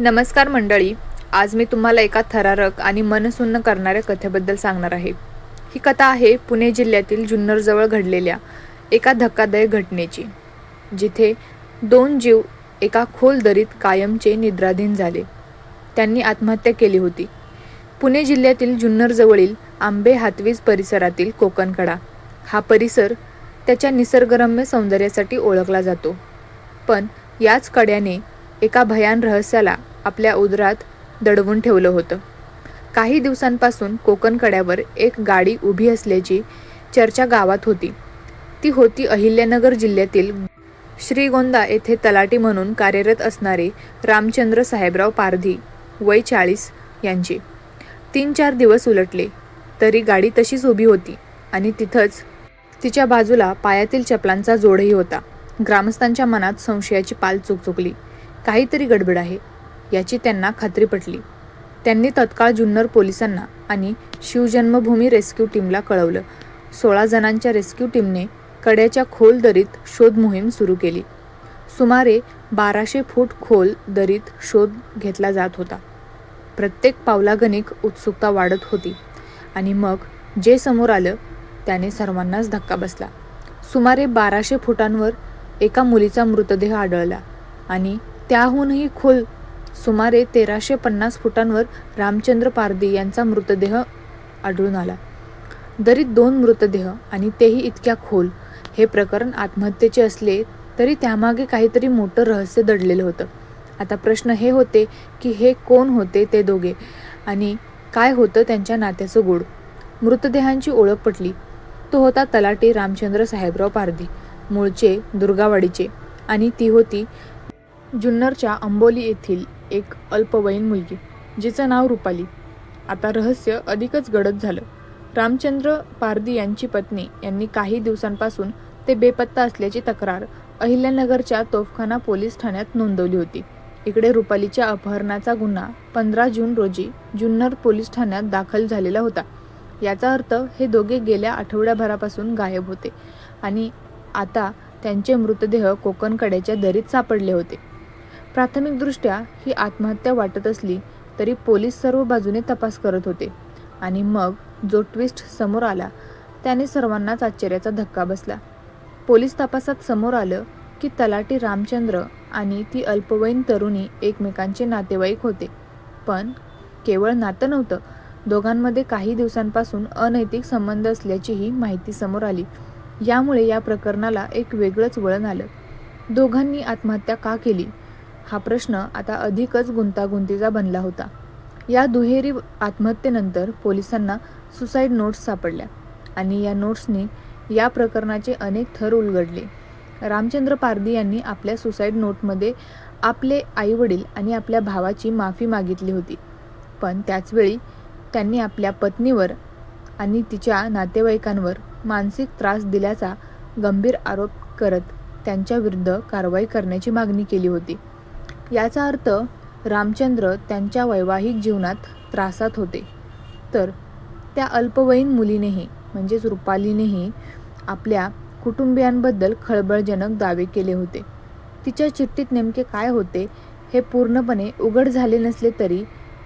नमस्कार मंडळी आज मी तुम्हाला एका थरारक आणि मनसुन्न करणाऱ्या कथेबद्दल सांगणार आहे. ही कथा आहे पुणे जिल्ह्यातील जुन्नरजवळ घडलेल्या एका धक्कादायक घटनेची जिथे दोन जीव एका खोल दरीत कायमचे निद्राधीन झाले. त्यांनी आत्महत्या केली होती. पुणे जिल्ह्यातील जुन्नरजवळील आंबे हातवीज परिसरातील कोकणकडा हा परिसर त्याच्या निसर्गरम्य सौंदर्यासाठी ओळखला जातो. पण याच कड्याने एका भयान रहस्याला आपल्या उदरात दडवून ठेवलं होतं. काही दिवसांपासून कोकण कड्यावर एक गाडी उभी असल्याची चर्चा गावात होती. ती होती अहिल्यानगर जिल्ह्यातील श्रीगोंदा येथे तलाटी म्हणून कार्यरत असणारे रामचंद्र साहेबराव पारधी वय चाळीस यांची. तीन चार दिवस उलटले तरी गाडी तशीच उभी होती आणि तिथंच तिच्या बाजूला पायातील चपलांचा जोडही होता. ग्रामस्थांच्या मनात संशयाची पाल चुकचुकली. काहीतरी गडबड आहे. याची त्यांना खात्री पटली. त्यांनी तत्काळ जुन्नर पोलिसांना आणि शिवजन्मभूमी रेस्क्यू टीमला कळवलं. सोळा जणांच्या रेस्क्यू टीमने कड्याच्या खोल दरीत शोध मोहीम सुरू केली. सुमारे बाराशे फूट खोल दरीत शोध घेतला जात होता. प्रत्येक पावलागणिक उत्सुकता वाढत होती आणि मग जे समोर आलं त्याने सर्वांनाच धक्का बसला. सुमारे बाराशे फुटांवर एका मुलीचा मृतदेह आढळला आणि त्याहूनही खोल सुमारे तेराशे पन्नास फुटांवर रामचंद्र पारदी यांचा मृतदेह आढळून आला. दरीत दोन मृतदेह आणि तेही इतक्या खोल. हे प्रकरण आत्महत्येचे असले तरी त्यामागे काहीतरी मोठं रहस्य दडलेलं होतं. आता प्रश्न हे होते की हे कोण होते ते दोघे आणि काय होतं त्यांच्या नात्याचं गोड? मृतदेहांची ओळख पटली. तो होता तलाटी रामचंद्र साहेबराव पारधी मूळचे दुर्गावाडीचे आणि ती होती जुन्नरच्या अंबोली येथील एक अल्पवयीन मुलगी जिचं नाव रुपाली. आता रहस्य अधिकच गडद झालं. रामचंद्र पारदी यांची पत्नी यांनी काही दिवसांपासून ते बेपत्ता असल्याची तक्रार अहिल्यानगरच्या तोफखाना पोलीस ठाण्यात नोंदवली होती. इकडे रुपालीच्या अपहरणाचा गुन्हा पंधरा जून रोजी जुन्नर पोलीस ठाण्यात दाखल झालेला होता. याचा अर्थ हे दोघे गेल्या आठवड्याभरापासून गायब होते आणि आता त्यांचे मृतदेह कोकणकड्याच्या दरीत सापडले होते. प्राथमिकदृष्ट्या ही आत्महत्या वाटत असली तरी पोलीस सर्व बाजूने तपास करत होते. आणि मग जो ट्विस्ट समोर आला त्याने सर्वांनाच आश्चर्याचा धक्का बसला. पोलीस तपासात समोर आलं की तलाटी रामचंद्र आणि ती अल्पवयीन तरुणी एकमेकांचे नातेवाईक होते. पण केवळ नातं नव्हतं दोघांमध्ये काही दिवसांपासून अनैतिक संबंध असल्याचीही माहिती समोर आली. यामुळे या प्रकरणाला एक वेगळंच वळण आलं. दोघांनी आत्महत्या का केली? हा प्रश्न आता अधिकच गुंतागुंतीचा बनला होता. या दुहेरी आत्महत्येनंतर पोलिसांना सुसाईड नोट्स सापडल्या आणि या नोट्सनी या प्रकरणाचे अनेक थर उलगडले. रामचंद्र पारदी यांनी आपल्या सुसाईड नोटमध्ये आपले आईवडील आणि आपल्या भावाची माफी मागितली होती. पण त्याचवेळी त्यांनी आपल्या पत्नीवर आणि तिच्या नातेवाईकांवर मानसिक त्रास दिल्याचा गंभीर आरोप करत त्यांच्याविरुद्ध कारवाई करण्याची मागणी केली होती. याचा अर्थ रामचंद्र त्यांच्या वैवाहिक जीवनात त्रासात होते. तर त्या अल्पवयीन मुलीनेही म्हणजेच रुपालीनेही आपल्या कुटुंबियांबद्दल खळबळजनक दावे केले होते. तिच्या चिठ्ठीत नेमके काय होते हे पूर्णपणे उघड झाले नसले तरी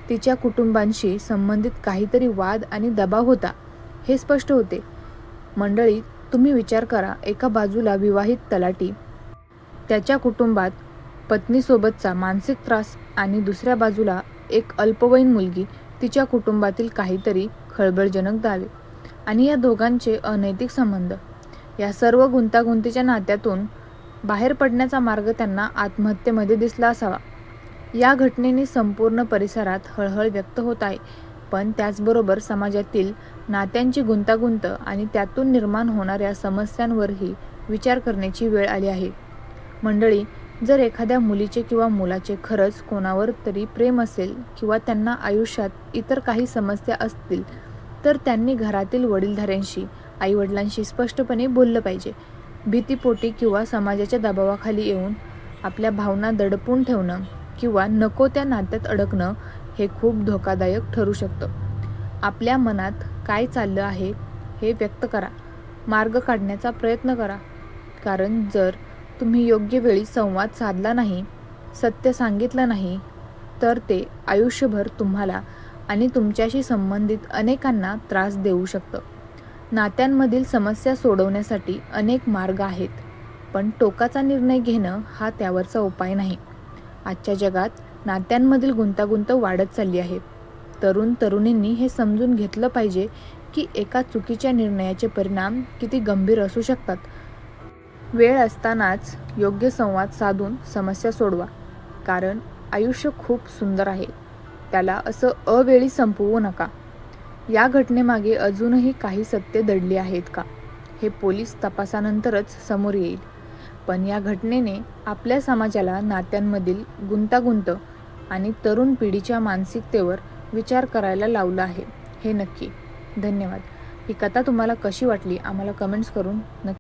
तिच्या कुटुंबांशी संबंधित काहीतरी वाद आणि दबाव होता हे स्पष्ट होते. मंडळी तुम्ही विचार करा एका बाजूला विवाहित तलाटी त्याच्या कुटुंबात पत्नीसोबतचा मानसिक त्रास आणि दुसऱ्या बाजूला एक अल्पवयीन मुलगी तिच्या कुटुंबातील काहीतरी खळबळजनक दावे आणि या दोघांचे अनैतिक संबंध. या सर्व गुंतागुंतीच्या नात्यातून बाहेर पडण्याचा मार्ग त्यांना आत्महत्येमध्ये दिसला असावा. या घटनेने संपूर्ण परिसरात हळहळ व्यक्त होत आहे पण त्याचबरोबर समाजातील नात्यांची गुंतागुंत आणि त्यातून निर्माण होणाऱ्या समस्यांवरही विचार करण्याची वेळ आली आहे. मंडळी जर एखाद्या मुलीचे किंवा मुलाचे खरंच कोणावर तरी प्रेम असेल किंवा त्यांना आयुष्यात इतर काही समस्या असतील तर त्यांनी घरातील वडीलधाऱ्यांशी आईवडिलांशी स्पष्टपणे बोललं पाहिजे. भीतीपोटी किंवा समाजाच्या दबावाखाली येऊन आपल्या भावना दडपून ठेवणं किंवा नको त्या नात्यात अडकणं हे खूप धोकादायक ठरू शकतं. आपल्या मनात काय चाललं आहे हे व्यक्त करा. मार्ग काढण्याचा प्रयत्न करा. कारण जर तुम्ही योग्य वेळी संवाद साधला नाही सत्य सांगितलं नाही तर ते आयुष्यभर तुम्हाला आणि तुमच्याशी संबंधित अनेकांना त्रास देऊ शकतं. नात्यांमधील समस्या सोडवण्यासाठी अनेक मार्ग आहेत पण टोकाचा निर्णय घेणं हा त्यावरचा उपाय नाही. आजच्या जगात नात्यांमधील गुंतागुंत वाढत चालली आहे. तरुण तरुणींनी हे समजून घेतलं पाहिजे की एका चुकीच्या निर्णयाचे परिणाम किती गंभीर असू शकतात वेळ असतानाच योग्य संवाद साधून समस्या सोडवा. कारण आयुष्य खूप सुंदर आहे. त्याला असं अवेळी संपवू नका. या घटनेमागे अजूनही काही सत्य दडली आहेत का? हे पोलीस तपासानंतरच समोर येईल. पण या घटनेने आपल्या समाजाला नात्यांमधील गुंतागुंत आणि तरुण पिढीच्या मानसिकतेवर विचार करायला लावलं आहे. हे नक्की. धन्यवाद. ही कथा तुम्हाला कशी वाटली? आम्हाला कमेंट्स करून नक्की